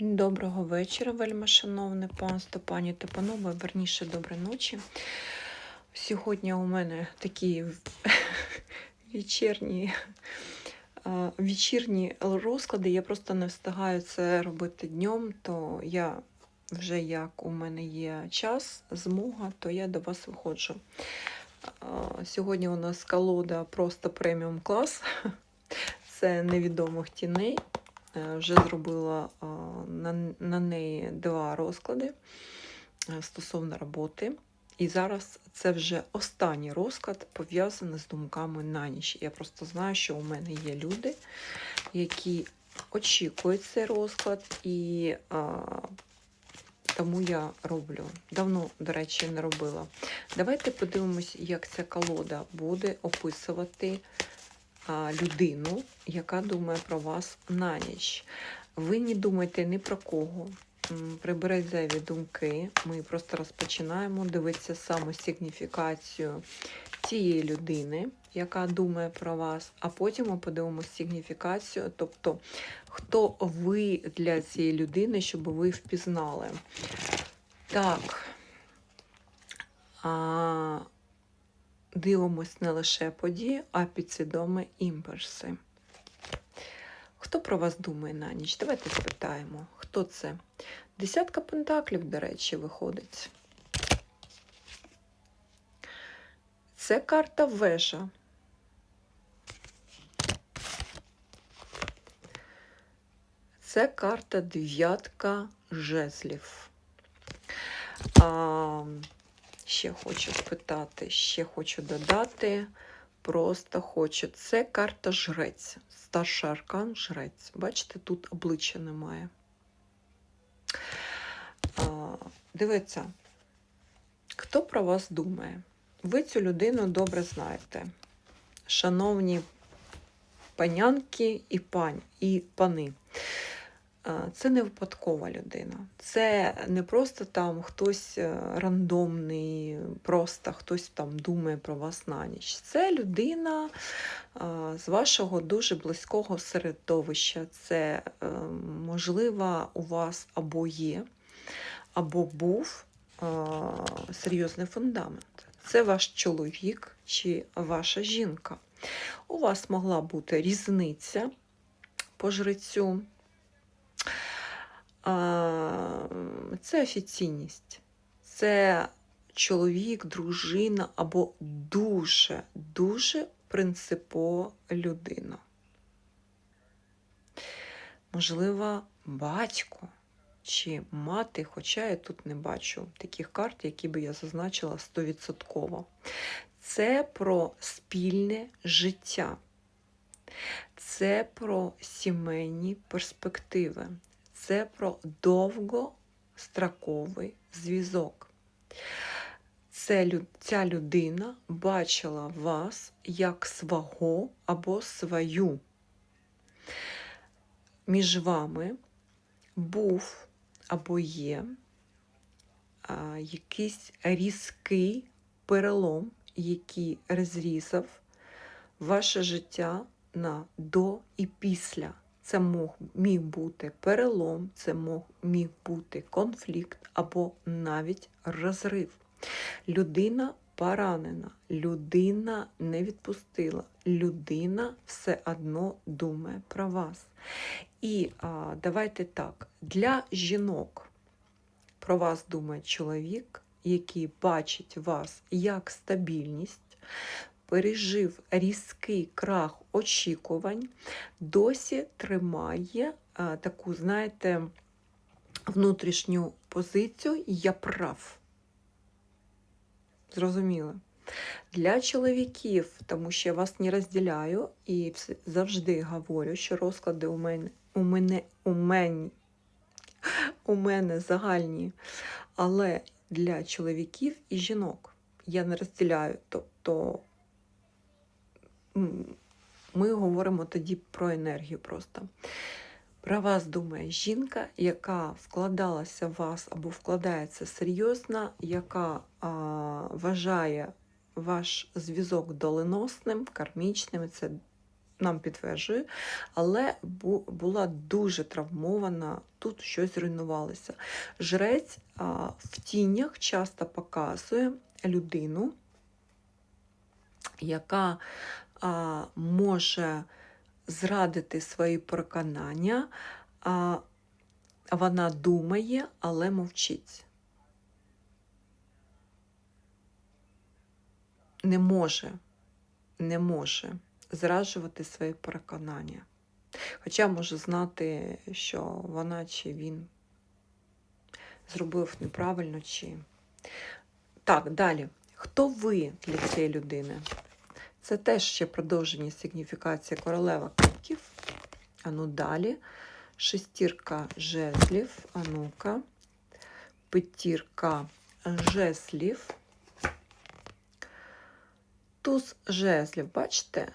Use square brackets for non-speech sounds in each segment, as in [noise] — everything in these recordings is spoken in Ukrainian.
Доброго вечора, вельми шановне панство, пані та панове, верніше доброї ночі. Сьогодні у мене такі [laughs] вечірні, вечірні розклади. Я просто не встигаю це робити днем, то я вже як у мене є час, змога, то я до вас виходжу. Сьогодні у нас колода просто преміум клас. [laughs] Це невідомих тіней. Е, Вже зробила на, на неї два розклади е, стосовно роботи. І зараз це вже останній розклад пов'язаний з думками на ніч. Я просто знаю, що у мене є люди, які очікують цей розклад, і а, тому я роблю. Давно, до речі, не робила. Давайте подивимось, як ця колода буде описувати людину, яка думає про вас на ніч. Ви не думайте ні про кого. Приберіть зайві думки. Ми просто розпочинаємо дивитися саме сигніфікацію цієї людини, яка думає про вас, а потім ми подивимося сигніфікацію, тобто хто ви для цієї людини, щоб ви впізнали. Так. А, дивимось не лише події, а підсвідомі імпульси. Хто про вас думає на ніч? Давайте спитаємо, хто це? Десятка пентаклів, до речі, виходить. Це карта вежа. Це карта дев'ятка жезлів. А, ще хочу спитати, ще хочу додати. Просто хочу. Це карта жрець. Старший аркан жрець. Бачите, тут обличчя немає. А, дивіться, хто про вас думає? Ви цю людину добре знаєте. Шановні панянки і пань, і пани. А, Це не випадкова людина. Це не просто там хтось е, рандомний, просто хтось там думає про вас на ніч. Це людина з вашого дуже близького середовища. Це, е, можливо, у вас або є, або був серйозний фундамент. Це ваш чоловік чи ваша жінка. У вас могла бути різниця по жрецю. Це офіційність, це чоловік, дружина або дуже, дуже принципова людина. Можливо, батько чи мати, хоча я тут не бачу таких карт, які би я зазначила 100%. Це про спільне життя. Це про сімейні перспективи, це про довгостроковий зв'язок. Ця людина бачила вас як свого або свою. Між вами був або є а, якийсь різкий перелом, який розрізав ваше життя на до і після. Це міг бути перелом, це міг бути конфлікт або навіть розрив. Людина поранена, людина не відпустила, людина все одно думає про вас. І а, давайте так, для жінок про вас думає чоловік, який бачить вас як стабільність, пережив різкий крах очікувань, досі тримає таку, знаєте, внутрішню позицію я прав. Зрозуміло. Для чоловіків, тому що я вас не розділяю і завжди говорю, що розклади у мене у мене у мене, у мене загальні, але для чоловіків і жінок я не розділяю. Тобто ми говоримо тоді про енергію просто. Про вас думає жінка, яка вкладалася в вас або вкладається серйозно, яка а, вважає ваш зв'язок доленосним, кармічним. Це нам підтверджує, але була дуже травмована, тут щось руйнувалося. Жрець а, в тінях часто показує людину, яка а, може зрадити свої переконання, а вона думає, але мовчить. Не може, не може зраджувати свої переконання. Хоча може знати, що вона чи він зробив неправильно, чи. Так, далі. Хто ви для цієї людини? Це теж ще продовження сигніфікації королева кубків. А ну далі. Шестірка жезлів. А ну-ка. П'ятірка жезлів. Туз жезлів, бачите?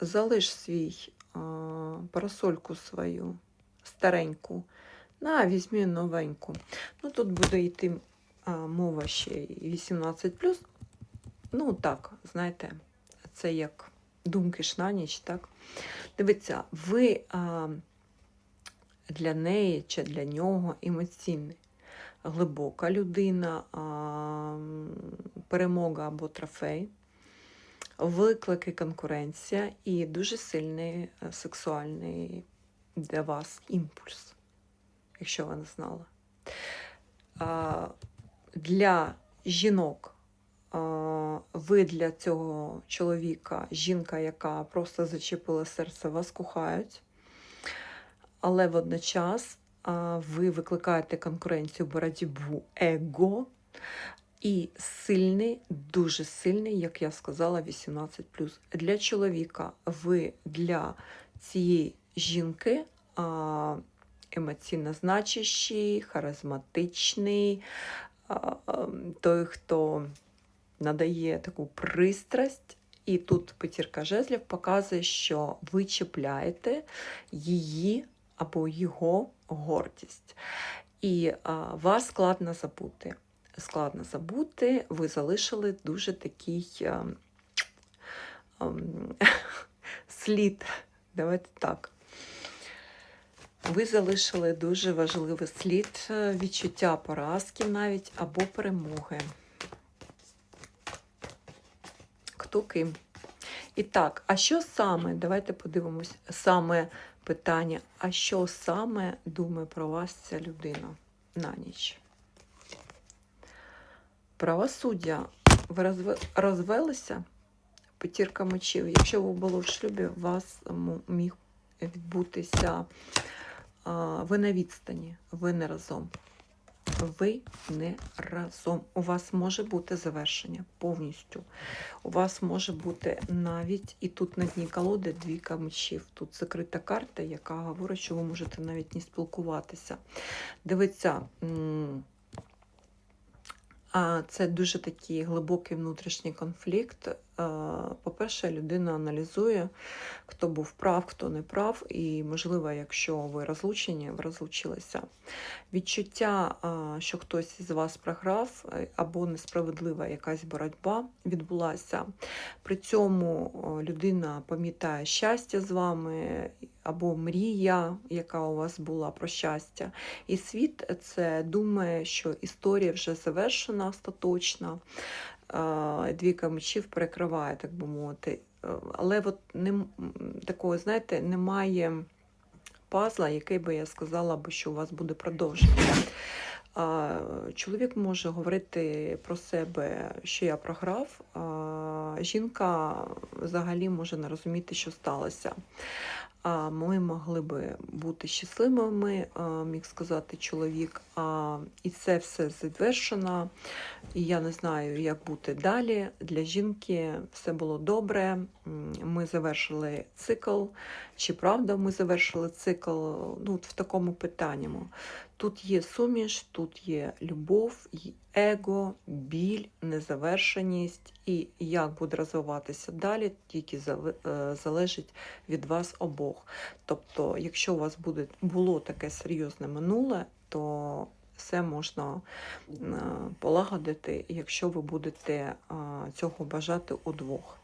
Залиш свій а, парасольку свою стареньку. На, візьми новеньку. Ну, тут буде йти а, мова ще й 18. Ну, так, знаєте, це як думки ж на ніч, так? Дивіться, ви а, для неї чи для нього емоційний. Глибока людина, а, перемога або трофей, виклики, конкуренція і дуже сильний е, сексуальний для вас імпульс, якщо ви не знали. А, Для жінок ви для цього чоловіка, жінка, яка просто зачепила серце, вас кохають, але водночас ви викликаєте конкуренцію боротьбу его і сильний, дуже сильний, як я сказала, 18. Для чоловіка ви для цієї жінки емоційно значущий, харизматичний, а, той, хто надає таку пристрасть. І тут п'ятірка жезлів показує, що ви чіпляєте її або його гордість. І а, вас складно забути. Складно забути, ви залишили дуже такий а, а, [laughs] слід. Давайте так. Ви залишили дуже важливий слід е, відчуття поразки навіть або перемоги. Хто ким? І так, а що саме? Давайте подивимось саме питання, а що саме думає про вас ця людина на ніч? Правосуддя. Ви розвелися? П'ятірка мечів. Якщо ви були в шлюбі, у вас міг відбутися. Ви на відстані, ви не разом. Ви не разом. У вас може бути завершення повністю. У вас може бути навіть і тут на дні колоди двійка мечів. Тут закрита карта, яка говорить, що ви можете навіть не спілкуватися. А це дуже такий глибокий внутрішній конфлікт. Е, По-перше, людина аналізує, хто був прав, хто не прав, і, можливо, якщо ви розлучені, ви розлучилися. Відчуття, що хтось із вас програв, е, або несправедлива якась боротьба відбулася. При цьому людина пам'ятає щастя з вами, або мрія, яка у вас була про щастя. І світ це думає, що історія вже завершена остаточно. Е, Двійка мечів перекриває, так би мовити. Але от не, такого, знаєте, немає пазла, який би я сказала, що у вас буде продовження. Чоловік може говорити про себе, що я програв. Жінка взагалі може не розуміти, що сталося. Ми могли би бути щасливими, міг сказати чоловік. І це все завершено. І я не знаю, як бути далі. Для жінки все було добре. Ми завершили цикл. Чи правда ми завершили цикл? Ну, в такому питанні. Тут є суміш, тут є любов, его, біль, незавершеність. І як буде розвиватися далі, тільки е, залежить від вас обох. Тобто, якщо у вас буде, було таке серйозне минуле, то все можна е, полагодити, якщо ви будете е, цього бажати удвох.